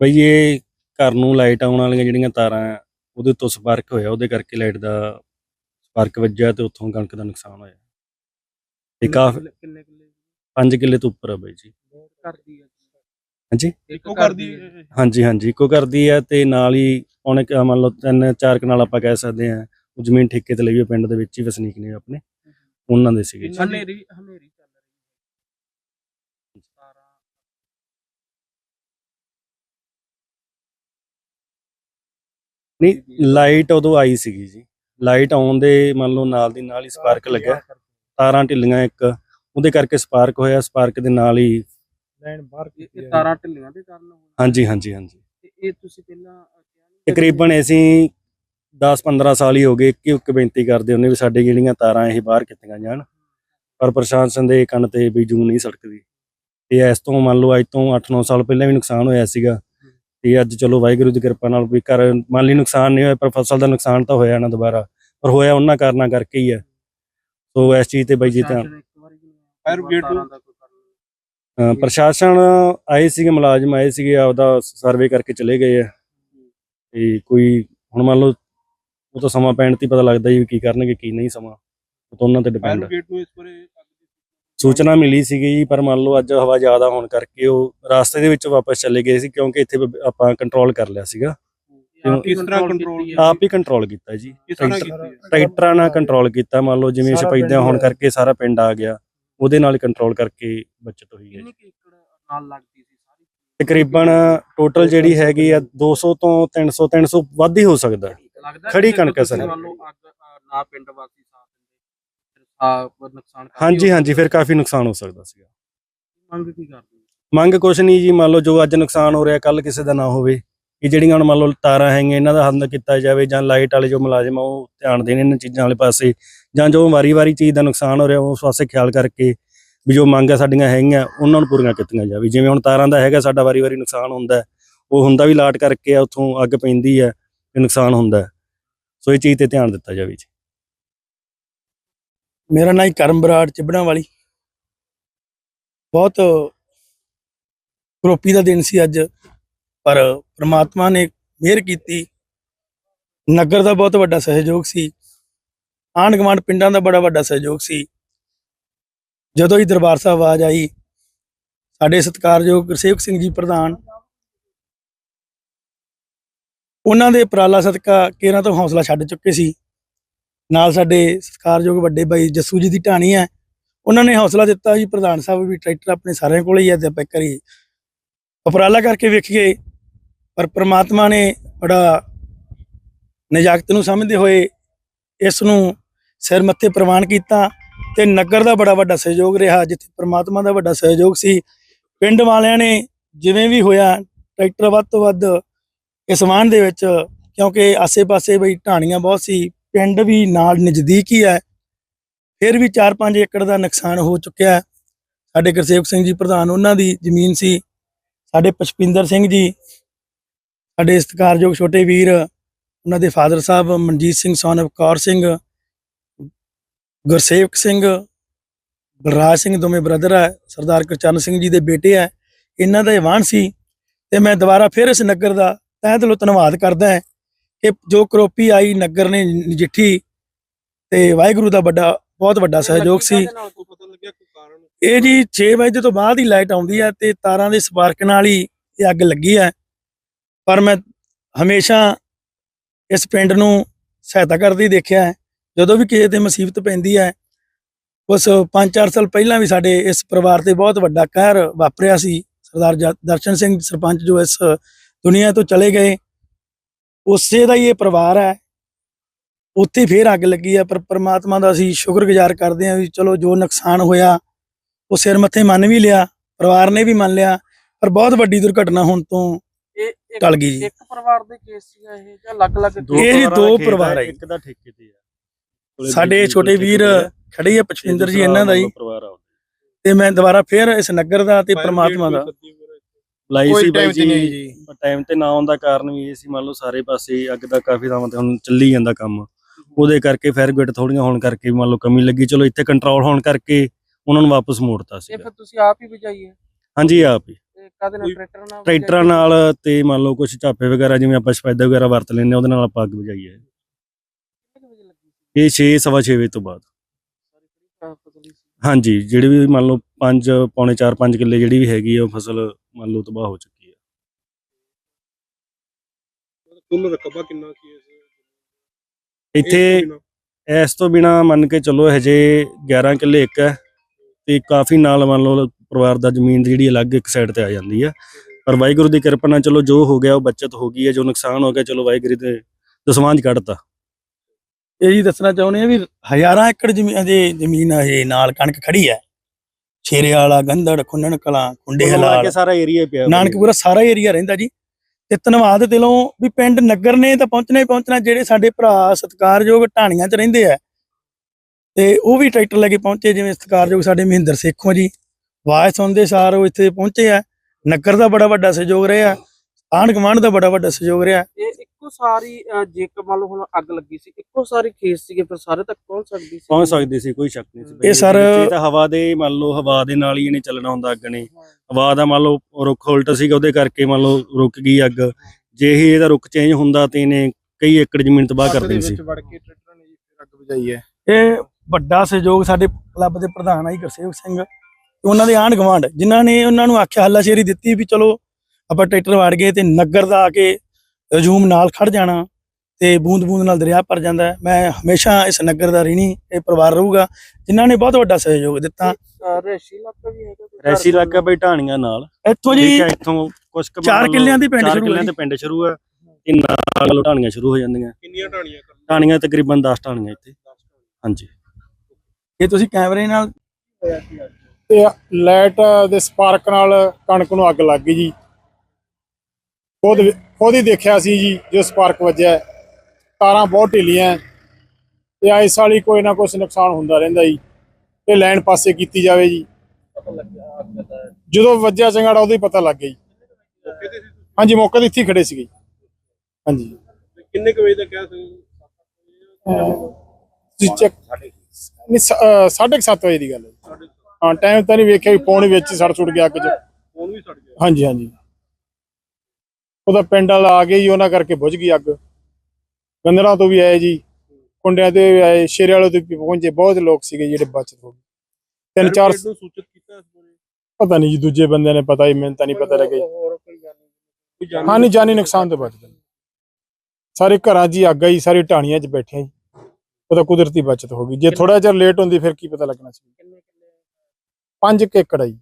ਬਈ ਇਹ ਘਰ ਨੂੰ ਲਾਈਟ ਆਉਣ ਵਾਲੀਆਂ ਜਿਹੜੀਆਂ ਤਾਰਾਂ ਆ, ਉਹਦੇ ਤੋਂ ਸਪਾਰਕ ਹੋਇਆ ਉਹਦੇ ਕਰਕੇ ਲਾਈਟ ਦਾ ਸਪਾਰਕ ਵੱਜਿਆ ਤੇ ਉੱਥੋਂ ਕਣਕ ਦਾ ਨੁਕਸਾਨ ਹੋਇਆ। ਤੇ ਕਾਫੀ ਕਿੰਨੇ ਕਿੱਲੇ? 5 ਕਿੱਲੇ ਤੋਂ ਉੱਪਰ ਆ ਬਈ ਜੀ। ਕਰਦੀ ਹੈ ਹਾਂਜੀ? ਇੱਕੋ ਕਰਦੀ ਹਾਂਜੀ ਹਾਂਜੀ ਇੱਕੋ ਕਰਦੀ ਹੈ ਤੇ ਨਾਲ ਹੀ ਉਹਨੇ ਮੰਨ ਲਓ ਤਿੰਨ ਚਾਰ ਕਨਾਲ ਆਪਾਂ ਕਹਿ ਸਕਦੇ ਆ ਉਹ ਜ਼ਮੀਨ ਠੇਕੇ ਤੇ ਲਈ ਹੋਈ ਪਿੰਡ ਦੇ ਵਿੱਚ ਹੀ ਵਸਨੀਕ ਨੇ ਆਪਣੇ। ਉਹਨਾਂ ਦੇ ਸੀਗੇ। ਹਨੇਰੀ ਹਨੇਰੀ ਚੱਲ ਰਹੀ ਹੈ ਸਾਰਾ ਨਹੀਂ ਲਾਈਟ ਉਦੋਂ ਆਈ ਸੀਗੀ ਜੀ। ਲਾਈਟ ਆਉਣ ਦੇ ਮੰਨ ਲਓ ਨਾਲ ਦੀ ਨਾਲ ਹੀ ਸਪਾਰਕ ਲੱਗਿਆ। ਤਾਰਾਂ ਢਿੱਲੀਆਂ ਇੱਕ ਉਹਦੇ ਕਰਕੇ ਸਪਾਰਕ ਹੋਇਆ ਸਪਾਰਕ ਦੇ ਨਾਲ ਹੀ ਲਾਈਨ ਬਾਹਰ ਇਹ ਤਾਰਾਂ ਢਿੱਲੀਆਂ ਦੇ ਕਾਰਨ ਹੋਇਆ। ਹਾਂਜੀ ਹਾਂਜੀ ਹਾਂਜੀ। ਇਹ ਤੁਸੀਂ ਪਹਿਲਾਂ? ਤਕਰੀਬਨ ਅਸੀਂ 10-15 ਸਾਲ ਹੀ ਹੋ ਗਏ ਕਿ ਇੱਕ ਬੇਨਤੀ ਕਰਦੇ ਹੁੰਦੇ ਵੀ ਸਾਡੇ ਜਿਹੜੀਆਂ ਤਾਰਾਂ ਇਹ ਬਾਹਰ ਕੀਤੀਆਂ ਜਾਣ। ਪਰ ਪ੍ਰਸ਼ਾਸਨ ਦੇ ਕੰਨ ਤੇ ਵੀ ਜੂ ਨਹੀਂ ਸੜਕਦੀ। ਤੇ ਇਸ ਤੋਂ ਮੰਨ ਲਓ ਅੱਜ ਤੋਂ 8-9 ਸਾਲ ਪਹਿਲਾਂ ਵੀ ਨੁਕਸਾਨ ਹੋਇਆ ਸੀਗਾ। ਤੇ ਅੱਜ ਚਲੋ ਵਾਹਿਗੁਰੂ ਦੀ ਕਿਰਪਾ ਨਾਲ ਵੀ ਘਰ ਮੰਨ ਲਈ ਨੁਕਸਾਨ ਨਹੀਂ ਹੋਇਆ ਪਰ ਫਸਲ ਦਾ ਨੁਕਸਾਨ ਤਾਂ ਹੋਇਆ ਨਾ ਦੁਬਾਰਾ। ਪਰ ਹੋਇਆ ਉਹਨਾਂ ਕਾਰਨਾਂ ਕਰਕੇ ਹੀ ਹੈ। ਸੋ ਇਸ ਚੀਜ਼ ਤੇ ਬਾਈ ਜੀ ਤਾਂ ਪ੍ਰਸ਼ਾਸਨ। ਫਾਇਰ ਬ੍ਰਿਗੇਡ ਕੋਈ ਆਏ ਸੀਗੇ ਮੁਲਾਜ਼ਮ ਆਏ ਸੀਗੇ ਆਪਦਾ ਸਰਵੇ ਕਰਕੇ ਚਲੇ ਗਏ ਆ। ਤੇ ਕੋਈ ਹੁਣ ਮੰਨ ਲਓ ਉਹ ਤਾਂ ਸਮਾਂ ਪੈਣ ਤੇ ਹੀ ਪਤਾ ਲੱਗਦਾ ਜੀ ਵੀ ਕੀ ਕਰਨਗੇ ਕੀ ਨਹੀਂ ਸਮਾਂ। ਉਹ ਤਾਂ ਉਹਨਾਂ ਤੇ ਫਾਇਰ ਡਿਪੈਂਡ ਬ੍ਰਿਗੇਡ ਨੂੰ ਇਸ ਬਾਰੇ ਅੱਗ ਦੀ ਸੂਚਨਾ ਮਿਲੀ ਸੀਗੀ ਜੀ ਪਰ ਮੰਨ ਲਓ ਅੱਜ ਹਵਾ ਜ਼ਿਆਦਾ ਹੋਣ ਕਰਕੇ ਉਹ ਰਾਸਤੇ ਦੇ ਵਿੱਚ ਵਾਪਸ ਚਲੇ ਗਏ ਸੀ ਕਿਉਂਕਿ ਇੱਥੇ ਆਪਾਂ ਕੰਟਰੋਲ ਕਰ ਲਿਆ ਸੀਗਾ ਆਪ ਹੀ ਕਿਸ ਤਰ੍ਹਾਂ। ਆਪ ਕੰਟਰੋਲ ਕੀਤਾ ਜੀ ਟਰੈਕਟਰ- ਨਾਲ ਕੰਟਰੋਲ ਕੀਤਾ ਮੰਨ ਲਓ ਜਿਵੇਂ ਸਾਰਾ ਸ਼ਪੈਦਿਆਂ ਪਿੰਡ ਹੋਣ ਕਰਕੇ ਸਾਰਾ ਪਿੰਡ ਆ ਗਿਆ ਉਹਦੇ ਨਾਲ ਕੰਟਰੋਲ ਕਰਕੇ ਬਚਤ ਹੋਈ ਹੈ ਜੀ। ਕਿੰਨੀ ਕੁ ਏਕੜ ਨਾਲ ਲੱਗਦੀ ਸੀ ਸਾਰੀ ਤਕਰੀਬਨ ਟੋਟਲ ਜਿਹੜੀ ਹੈਗੀ ਆ 200 ਤੋਂ 300 300 ਵੱਧ ਹੀ ਹੋ ਸਕਦਾ ਖੜੀ ਕਣਕ ਸਰ। ਮੰਨ ਲਓ ਅੱਗ ਅਹ, ਨਾ ਪਿੰਡ ਵਾਸੀ ਨੁਕਸਾਨ ਕਾਫੀ ਹਾਂਜੀ ਹਾਂਜੀ ਫਿਰ ਕਾਫੀ ਨੁਕਸਾਨ ਹੋ ਸਕਦਾ ਸੀਗਾ ਮੰਗ ਕੀ ਕਰਦੇ ਹੋ? ਮੰਗ ਕੁਛ ਨਹੀਂ ਜੀ ਮੰਨ ਲਓ ਜੋ ਅੱਜ ਨੁਕਸਾਨ ਹੋ ਰਿਹਾ ਕੱਲ ਕਿਸੇ ਦਾ ਨਾ ਹੋਵੇ ਕਿ ਜਿਹੜੀਆਂ ਹੁਣ ਮੰਨ ਲਓ ਤਾਰਾਂ ਹੈਗੀਆਂ ਇਹਨਾਂ ਦਾ ਹੱਲ ਕੀਤਾ ਜਾਵੇ ਜਾਂ ਲਾਈਟ ਵਾਲੇ ਜੋ ਮੁਲਾਜ਼ਮ ਆ ਉਹ ਧਿਆਨ ਦੇਣ ਇਹਨਾਂ ਚੀਜ਼ਾਂ ਵਾਲੇ ਪਾਸੇ ਜਾਂ ਜੋ ਵਾਰੀ-ਵਾਰੀ ਚੀਜ਼ ਦਾ ਨੁਕਸਾਨ ਹੋ ਰਿਹਾ ਉਸ ਪਾਸੇ ਖਿਆਲ ਕਰਕੇ ਵੀ ਜੋ ਮੰਗਾਂ ਸਾਡੀਆਂ ਹੈਗੀਆਂ ਉਹਨਾਂ ਨੂੰ ਪੂਰੀਆਂ ਕੀਤੀਆਂ ਜਾਵੇ ਜਿਵੇਂ ਹੁਣ ਤਾਰਾਂ ਦਾ ਹੈਗਾ ਸਾਡਾ ਵਾਰੀ-ਵਾਰੀ ਨੁਕਸਾਨ ਹੁੰਦਾ ਹੈ, ਉਹ ਹੁੰਦਾ ਵੀ ਲਾਟ ਕਰਕੇ ਆ ਉੱਥੋਂ ਅੱਗ ਪੈਂਦੀ ਹੈ ਤੇ ਨੁਕਸਾਨ ਹੁੰਦਾ ਹੈ। ਸੋ ਇਹ ਚੀਜ਼ ਤੇ ਧਿਆਨ ਦਿੱਤਾ ਜਾਵੇ ਜੀ ਮੇਰਾ ਨਾਂ ਹੀ ਕਰਮ ਬਰਾੜ ਚਿਬੜਾਂ ਵਾਲੀ ਬਹੁਤ ਕਰੋਪੀ ਦਾ ਦਿਨ ਸੀ ਅੱਜ, ਪਰ ਪ੍ਰਮਾਤਮਾ ਨੇ ਮਿਹਰ ਕੀਤੀ। ਨਗਰ ਦਾ ਬਹੁਤ ਵੱਡਾ ਸਹਿਯੋਗ ਸੀ। ਆਂਢ ਗੁਆਂਢ ਪਿੰਡਾਂ ਦਾ ਬੜਾ ਵੱਡਾ ਸਹਿਯੋਗ ਸੀ। ਜਦੋਂ ਹੀ ਦਰਬਾਰ ਸਾਹਿਬ ਆਵਾਜ਼ ਆਈ, ਸਾਡੇ ਸਤਿਕਾਰਯੋਗ ਗੁਰਸੇਵਕ ਸਿੰਘ ਜੀ ਪ੍ਰਧਾਨ, ਉਹਨਾਂ ਦੇ ਉਪਰਾਲਾ ਸਦਕਾ ਕੇਰਾਂ ਤੋਂ ਹੌਸਲਾ ਛੱਡ ਚੁੱਕੇ ਸੀ। ਨਾਲ ਸਾਡੇ ਸਤਿਕਾਰਯੋਗ ਵੱਡੇ ਭਾਈ ਜੱਸੂ ਜੀ ਦੀ ਢਾਣੀ ਹੈ। ਉਹਨਾਂ ਨੇ ਹੌਸਲਾ ਦਿੱਤਾ ਜੀ, ਪ੍ਰਧਾਨ ਸਾਹਿਬ ਵੀ ਟਰੈਕਟਰ ਆਪਣੇ ਸਾਰਿਆਂ ਕੋਲ ਹੀ ਹੈ ਤੇ ਆਪਾਂ ਕਰੀ ਉਪਰਾਲਾ ਕਰਕੇ ਵੇਖੀਏ। ਪਰ ਪ੍ਰਮਾਤਮਾ ਨੇ ਬੜਾ ਨਜਾਕਤ ਨੂੰ ਸਮਝਦੇ ਹੋਏ ਇਸ ਨੂੰ ਸਿਰ ਮੱਥੇ ਪ੍ਰਵਾਨ ਕੀਤਾ ਤੇ ਨਗਰ ਦਾ ਬੜਾ ਵੱਡਾ ਸਹਿਯੋਗ ਰਿਹਾ, ਜਿੱਥੇ ਪ੍ਰਮਾਤਮਾ ਦਾ ਵੱਡਾ ਸਹਿਯੋਗ ਸੀ। ਪਿੰਡ ਵਾਲਿਆਂ ਨੇ ਜਿਵੇਂ ਵੀ ਹੋਇਆ, ਟਰੈਕਟਰ ਵੱਧ ਤੋਂ ਵੱਧ ਇਸ ਵਾਹਨ ਦੇ ਵਿੱਚ, ਕਿਉਂਕਿ ਆਸੇ-ਪਾਸੇ ਬਈ ਢਾਣੀਆਂ ਬਹੁਤ ਸੀ ਪਿੰਡ ਵੀ ਨਾਲ ਨਜ਼ਦੀਕ ਹੀ ਹੈ। ਫਿਰ ਵੀ 4-5 ਏਕੜ ਦਾ ਨੁਕਸਾਨ ਹੋ ਚੁੱਕਿਆ ਸਾਡੇ ਗੁਰਸੇਵਕ ਸਿੰਘ ਜੀ ਪ੍ਰਧਾਨ ਉਹਨਾਂ ਦੀ ਜ਼ਮੀਨ ਸੀ। ਸਾਡੇ ਪਸ਼ਪਿੰਦਰ ਸਿੰਘ ਜੀ, ਸਾਡੇ ਸਤਿਕਾਰਯੋਗ ਛੋਟੇ ਵੀਰ, ਉਹਨਾਂ ਦੇ ਫਾਦਰ ਸਾਹਿਬ ਮਨਜੀਤ ਸਿੰਘ ਸੋਨਵ ਕੌਰ ਸਿੰਘ, ਗੁਰਸੇਵਕ ਸਿੰਘ, ਬਲਰਾਜ ਸਿੰਘ ਦੋਵੇਂ ਬ੍ਰਦਰ ਹੈ। ਸਰਦਾਰ ਗੁਰਚਰਨ ਸਿੰਘ ਜੀ ਦੇ ਬੇਟੇ ਹੈ। ਇਹਨਾਂ ਦਾ ਇਹ ਵਾਹਨ ਸੀ ਤੇ ਮੈਂ ਦੁਬਾਰਾ ਫਿਰ ਇਸ ਨਗਰ ਦਾ ਤਹਿ ਦਿਲੋਂ ਧੰਨਵਾਦ ਕਰਦਾ ਹਾਂ। ਕਿ ਜੋ ਕਰੋਪੀ ਆਈ ਨਗਰ ਨੇ ਨਜਿੱਠੀ ਤੇ ਵਾਹਿਗੁਰੂ ਦਾ ਵੱਡਾ ਬਹੁਤ ਵੱਡਾ ਸਹਿਯੋਗ ਸੀ। ਇਹ ਜੀ 6 ਵਜੇ ਤੋਂ ਬਾਅਦ ਹੀ ਲਾਈਟ ਆਉਂਦੀ ਹੈ ਤੇ ਤਾਰਾਂ ਦੇ ਸਪਾਰਕ ਨਾਲ ਹੀ ਇਹ ਅੱਗ ਲੱਗੀ ਹੈ। ਪਰ ਮੈਂ ਹਮੇਸ਼ਾ ਇਸ ਪਿੰਡ ਨੂੰ ਸਹਾਇਤਾ ਕਰਦੇ ਦੇਖਿਆ ਹੈ। ਜਦੋਂ ਵੀ ਕਿਸੇ ਤੇ ਮੁਸੀਬਤ ਪੈਂਦੀ ਹੈ ਉਸ 5-4 ਸਾਲ ਪਹਿਲਾਂ ਵੀ ਸਾਡੇ ਇਸ ਪਰਿਵਾਰ ਤੇ ਬਹੁਤ ਵੱਡਾ ਕਹਿਰ ਵਾਪਰਿਆ ਸੀ। ਸਰਦਾਰ ਦਰਸ਼ਨ ਸਿੰਘ ਸਰਪੰਚ ਜੋ ਇਸ ਦੁਨੀਆ ਤੋਂ ਚਲੇ ਗਏ ਉਸੇ ਦਾ ਹੀ ਇਹ ਪਰਿਵਾਰ ਹੈ। ਉੱਥੇ ਫੇਰ ਅੱਗ ਲੱਗੀ ਹੈ ਪਰ ਪ੍ਰਮਾਤਮਾ ਦਾ ਅਸੀਂ ਸ਼ੁਕਰਗੁਜ਼ਾਰ ਕਰਦੇ ਹਾਂ ਵੀ ਚਲੋ ਜੋ ਨੁਕਸਾਨ ਹੋਇਆ ਉਹ ਸਿਰ ਮੱਥੇ ਮੰਨ ਵੀ ਲਿਆ ਪਰਿਵਾਰ ਨੇ ਵੀ ਮੰਨ ਲਿਆ ਪਰ ਬਹੁਤ ਵੱਡੀ ਦੁਰਘਟਨਾ ਹੋਣ ਤੋਂ ਇਹ ਇੱਕ- ਟਲ ਗਈ ਜੀ। ਇੱਕ ਪਰਿਵਾਰ ਦੇ ਕੇਸ ਸੀਗਾ ਇਹ ਜਾਂ ਅਲੱਗ-ਅਲੱਗ ਇਹ ਜੀ ਪਰਿਵਾਰਾਂ ਦੋ ਪਰਿਵਾਰ ਜੀ। ਇੱਕ ਦਾ ਠੇਕੇ ਤੇ ਆ ਸਾਡੇ ਛੋਟੇ ਵੀਰ ਖੜੇ ਆ ਪਚਵਿੰਦਰ ਜੀ ਇਹਨਾਂ ਦਾ ਜੀ ਪਰਿਵਾਰ ਆ ਤੇ ਮੈਂ ਦੁਬਾਰਾ ਫੇਰ ਇਸ ਨਗਰ ਦਾ ਤੇ ਪ੍ਰਮਾਤਮਾ ਦਾ? ਲਾਈ ਕੋਈ ਸੀ ਬਾਈ time ਤੇ ਨਹੀਂ ਜੀ। ਟਾਈਮ ਤੇ ਨਾ ਆਉਣ ਦਾ ਕਾਰਨ ਵੀ ਇਹ ਸੀ ਮੰਨ ਲਓ ਸਾਰੇ ਪਾਸੇ ਅੱਗ ਦਾ ਕਾਫੀ ਥਾਵਾਂ ਤੇ ਹੁਣ ਚੱਲੀ ਜਾਂਦਾ ਕੰਮ। ਉਹਦੇ ਕਰਕੇ ਫਾਇਰ ਬ੍ਰਿਗੇਡ ਥੋੜੀਆਂ ਹੋਣ ਕਰਕੇ ਮੰਨ ਲਓ ਕਮੀ ਲੱਗੀ। ਚਲੋ ਇੱਥੇ ਕੰਟਰੋਲ ਹੋਣ ਕਰਕੇ ਉਹਨਾਂ ਨੂੰ ਵਾਪਸ ਮੋੜਤਾ ਸੀ ਇਹ ਫਿਰ ਤੁਸੀਂ ਆਪ ਹੀ ਬੁਝਾਈ ਹੈ? ਹਾਂਜੀ ਆਪ ਹੀ। ਕਾਹਦੇ ਨਾਲ? ਟਰੈਕਟਰ ਨਾਲ ਟਰੈਕਟਰਾਂ ਨਾਲ ਤੇ ਮੰਨ ਲਓ ਕੁਝ ਝਾਪੇ ਵਗੈਰਾ ਜਿਵੇਂ ਆਪਾਂ ਸਫੈਦਾ ਵਗੈਰਾ ਵਰਤ ਲੈਂਦੇ ਉਹਦੇ ਨਾਲ ਆਪਾਂ ਅੱਗ ਬੁਝਾਈ ਹੈ। ਇਹ 6 ਸਵਾ ਛੇ ਵਜੇ ਤੋਂ ਬਾਅਦ। ਹਾਂਜੀ ਜਿਹੜੀ ਵੀ ਮੰਨ ਲਓ 5 ਪੌਣੇ 4 5 ਕਿੱਲੇ ਜਿਹੜੀ ਵੀ ਹੈਗੀ ਆ ਉਹ ਫਸਲ ਮੰਨ ਲਓ ਤਬਾਹ ਹੋ ਚੁੱਕੀ ਹੈ। ਕੁੱਲ ਰਕਬਾ ਕਿੰਨਾ ਸੀ ਇਸ ਇੱਥੇ ਇਸ ਤੋਂ ਇਸ ਤੋਂ ਬਿਨਾ ਮੰਨ ਕੇ ਚੱਲੋ ਹਜੇ 11 ਕਿੱਲੇ ਇੱਕ ਹੈ ਤੇ ਕਾਫੀ ਨਾਲ ਮੰਨ ਲਓ ਪਰਿਵਾਰ ਦਾ ਜ਼ਮੀਨ ਜਿਹੜੀ ਅਲੱਗ ਇੱਕ ਸਾਈਡ ਤੇ ਆ ਜਾਂਦੀ ਆ ਪਰ ਵਾਹਿਗੁਰੂ ਦੀ ਕਿਰਪਾ ਨਾਲ ਚਲੋ ਜੋ ਹੋ ਗਿਆ ਉਹ ਬਚਤ ਹੋ ਗਈ ਹੈ ਜੋ ਨੁਕਸਾਨ ਹੋ ਗਿਆ ਚਲੋ ਵਾਹਿਗੁਰੂ ਦੇ ਦਸਵਾਂਝ ਕੱਢਤਾ। ਇਹ ਜੀ ਦੱਸਣਾ ਚਾਹੁੰਦੇ ਆ ਵੀ ਹਜ਼ਾਰਾਂ ਏਕੜ ਜ਼ਮੀਨ ਅਜੇ ਜ਼ਮੀਨ ਇਹ ਨਾਲ ਕਣਕ ਖੜੀ ਹੈ। ਛੇਰੇ ਵਾਲਾ ਗੰਧੜ ਖੁੰਨਣ ਕਲਾਂ ਕੁੰਡੇ ਹਲਾਲ। ਕੇ ਸਾਰਾ ਏਰੀਆ ਪਿਆ ਨਾਨਕਪੁਰਾ ਸਾਰਾ ਏਰੀਆ ਰਹਿੰਦਾ ਜੀ। ਤੇ ਧੰਨਵਾਦ ਦਿਲੋਂ ਵੀ ਪਿੰਡ ਨਗਰ ਨੇ ਤਾਂ ਪਹੁੰਚਣਾ ਹੀ ਪਹੁੰਚਣਾ ਜਿਹੜੇ ਸਾਡੇ ਭਰਾ ਸਤਿਕਾਰਯੋਗ ਢਾਣੀਆਂ 'ਚ ਰਹਿੰਦੇ ਆ। ਤੇ ਉਹ ਵੀ ਟਰੈਕਟਰ ਲੈ ਕੇ ਪਹੁੰਚੇ ਜਿਵੇਂ ਸਤਿਕਾਰਯੋਗ ਸਾਡੇ ਮਹਿੰਦਰ ਸੇਖੋਂ ਜੀ। ਆਵਾਜ਼ ਸੁਣਦੇ ਸਾਰ ਉਹ ਇੱਥੇ ਪਹੁੰਚੇ ਆ। ਨਗਰ ਦਾ ਬੜਾ ਵੱਡਾ ਸਹਿਯੋਗ ਰਿਹਾ। ਆਂਢ ਗੁਆਂਢ ਦਾ ਬੜਾ ਵੱਡਾ ਸਹਿਯੋਗ ਰਿਹਾ। ਸਾਰੀ ਅਹ, ਜੇਕਰ ਮੰਨ ਲਓ ਹੁਣ ਅੱਗ ਲੱਗੀ ਸੀ ਇੱਕੋ ਸਾਰੀ ਖੇਤ ਸੀਗੇ ਫਿਰ ਸਾਰੇ ਤੱਕ ਪਹੁੰਚ ਸਕਦੀ ਸੀ? ਪਹੁੰਚ ਸਕਦੀ ਸੀ ਕੋਈ ਸ਼ੱਕ ਨਹੀਂ ਸੀ ਇਹ ਸਰ- ਇਹ ਤਾਂ ਹਵਾ ਦੇ ਮੰਨ ਲਓ ਹਵਾ ਦੇ ਨਾਲ ਹੀ ਇਹਨੇ ਚੱਲਣਾ ਹੁੰਦਾ ਅੱਗ ਨੇ। ਹਵਾ ਦਾ ਮੰਨ ਲਓ ਰੁੱਖ ਉਲਟ ਸੀਗਾ ਉਹਦੇ ਕਰਕੇ ਮੰਨ ਲਓ ਰੁਕ ਗਈ ਅੱਗ। ਜੇ ਹੀ ਇਹਦਾ ਰੁੱਖ ਚੇਂਜ ਹੁੰਦਾ ਤੇ ਇਹਨੇ ਕਈ ਏਕੜ ਜ਼ਮੀਨ ਤਬਾਹ ਕਰ ਦੇਣੀ ਸੀ। ਵੜ ਕੇ ਟਰੈਕਟਰਾਂ ਨੇ ਜੀ ਫਿਰ ਅੱਗ ਬੁਝਾਈ ਹੈ। ਇਹ ਵੱਡਾ ਸਹਿਯੋਗ ਸਾਡੇ ਕਲੱਬ ਦੇ ਪ੍ਰਧਾਨ ਆਈ ਗੁਰਸੇਵਕ ਸਿੰਘ। ਤੇ ਉਹਨਾਂ ਦੇ ਆਂਢ ਗੁਆਂਢ ਜਿਨ੍ਹਾਂ ਨੇ ਉਹਨਾਂ ਨੂੰ ਆਖਿਆ ਹੱਲਾਸ਼ੇਰੀ ਦਿੱਤੀ ਵੀ ਚਲੋ ਆਪਾਂ ਟਰੈਕਟਰ ਵਾੜ ਗਏ ਤੇ ਨਗਰ ਦਾ ਆ ਕੇ ਹਜੂਮ ਨਾਲ ਖੜ ਜਾਣਾ ਤੇ ਬੂੰਦ ਬੂੰਦ ਨਾਲ ਦਰਿਆ ਭਰ ਜਾਂਦਾ। ਹੈ। ਮੈਂ ਹਮੇਸ਼ਾ ਇਸ ਨਗਰ ਦਾ ঋਣੀ ਇਹ ਪਰਿਵਾਰ ਰਹੂਗਾ ਜਿਨ੍ਹਾਂ ਨੇ ਬਹੁਤ ਵੱਡਾ ਸਹਿਯੋਗ ਦਿੱਤਾ। ਰਿਹਾਇਸ਼ੀ ਇਲਾਕਾ ਵੀ ਹੈਗਾ ਕੋਈ? ਰੈਸੀ ਘਰ ਇਲਾਕਾ ਬਈ ਢਾਣੀਆਂ ਨਾਲ। ਇੱਥੋਂ ਠੀਕ ਜੀ ਹੈ ਇੱਥੋਂ ਕੁਝ ਕੁ ਚਾਰ ਕਿੱਲਿਆਂ ਦੀ ਪਿੰਡ ਚਾਰ ਸ਼ੁਰੂ ਕਿੱਲਿਆਂ ਹੋਈ। ਤੇ ਪਿੰਡ ਸ਼ੁਰੂ ਹੈ ਤੇ ਨਾਲ ਢਾਣੀਆਂ ਸ਼ੁਰੂ ਹੋ ਜਾਂਦੀਆਂ। ਕਿੰਨੀਆਂ ਢਾਣੀਆਂ ਢਾਣੀਆਂ ਤਕਰੀਬਨ 10 ਢਾਣੀਆਂ ਇੱਥੇ। ਹਾਂਜੀ। ਇਹ ਤੁਸੀਂ ਕੈਮਰੇ ਨਾਲ ਤੇ ਲਾਈਟ ਦੇ ਸਪਾਰਕ ਨਾਲ ਕਣਕ ਨੂੰ ਅੱਗ ਲੱਗ ਗਈ ਜੀ। ਖੁਦ ਹੀ ਦੇਖਿਆ ਸੀ ਜੀ ਜੋ ਸਪਾਰਕ ਵੱਜਿਆ ਤਾਰਾਂ ਬਹੁਤ ਢਿੱਲੀਆਂ ਤੇ ਇਸ ਵਾਲੀ ਕੋਈ ਨਾ ਕੁਛ ਨੁਕਸਾਨ ਹੁੰਦਾ ਰਹਿੰਦਾ ਜੀ। ਇਹ ਲਾਈਨ ਪਾਸੇ ਕੀਤੀ ਜਾਵੇ ਜੀ। ਜਦੋਂ ਵੱਜਿਆ ਚੰਗਾੜਾ ਉਦੋਂ ਹੀ ਪਤਾ ਲੱਗ ਗਿਆ ਜੀ। ਤੇ ਹਾਂਜੀ ਮੌਕੇ ਤੇ ਇੱਥੇ ਖੜੇ ਸੀਗੇ। ਹਾਂਜੀ। ਤੇ ਕਿੰਨੇ ਕੁ ਵਜੇ ਦਾ ਕਹਿ ਸਕਦੇ ਚੈੱਕ ਨਹੀਂ ਸ- ਅਹ ਸਾਢੇ ਕੁ ਸੱਤ ਵਜੇ ਦੀ ਗੱਲ ਹੈ ਹਾਂ ਟਾਈਮ ਤਾਂ ਨਹੀਂ ਵੇਖਿਆ ਪੌਣ ਵਿੱਚ ਸੜ ਸੁੱਟ ਗਿਆ 'ਚ ਫੋਨ ਵੀ ਸੜ ਗਿਆ। ਹਾਂਜੀ ਹਾਂਜੀ। ਉਹਦਾ ਪਿੰਡ ਵਾਲਾ ਆ ਗਏ ਜੀ ਉਹਨਾਂ ਕਰਕੇ ਬੁਝ ਗਈ ਅੱਗ। ਗੰਦਰਾਂ ਤੋਂ ਵੀ ਆਏ ਜੀ ਕੁੰਡਿਆਂ ਤੇ ਵੀ ਆਏ ਸ਼ੇਰੇ ਵਾਲੇ ਤੋਂ ਵੀ ਪਹੁੰਚੇ ਬਹੁਤ ਲੋਕ ਸੀਗੇ ਜਿਹੜੇ ਬਚਤ ਹੋ ਗਏ। ਤਿੰਨ ਚਾਰ ਸੂਚਿਤ ਕੀਤਾ ਪਤਾ ਨਹੀਂ ਜੀ ਦੂਜੇ ਬੰਦਿਆਂ ਨੇ ਪਤਾ ਹੀ ਮੈਨੂੰ ਤਾਂ ਨਹੀਂ ਪਤਾ ਲੱਗਿਆ ਜੀ। ਹਾਂ ਨਹੀਂ ਜਾਨੀ ਨੁਕਸਾਨ ਤੋਂ ਬਚ ਗਏ ਸਾਰੇ ਘਰਾਂ 'ਚ ਹੀ ਅੱਗ ਆਈ ਸਾਰੇ ਢਾਣੀਆਂ 'ਚ ਬੈਠੇ ਜੀ। ਉਹਦਾ ਕੁਦਰਤੀ ਬਚਤ ਹੋ ਗਈ। ਜੇ ਥੋੜਾ ਜਿਹਾ ਲੇਟ ਹੁੰਦੀ ਫਿਰ ਕੀ ਪਤਾ ਲੱਗਣਾ ਸੀ। ਕਿੰਨੇ ਕਿੰਨੇ? 5 ਏਕੜ ਆ ਜੀ।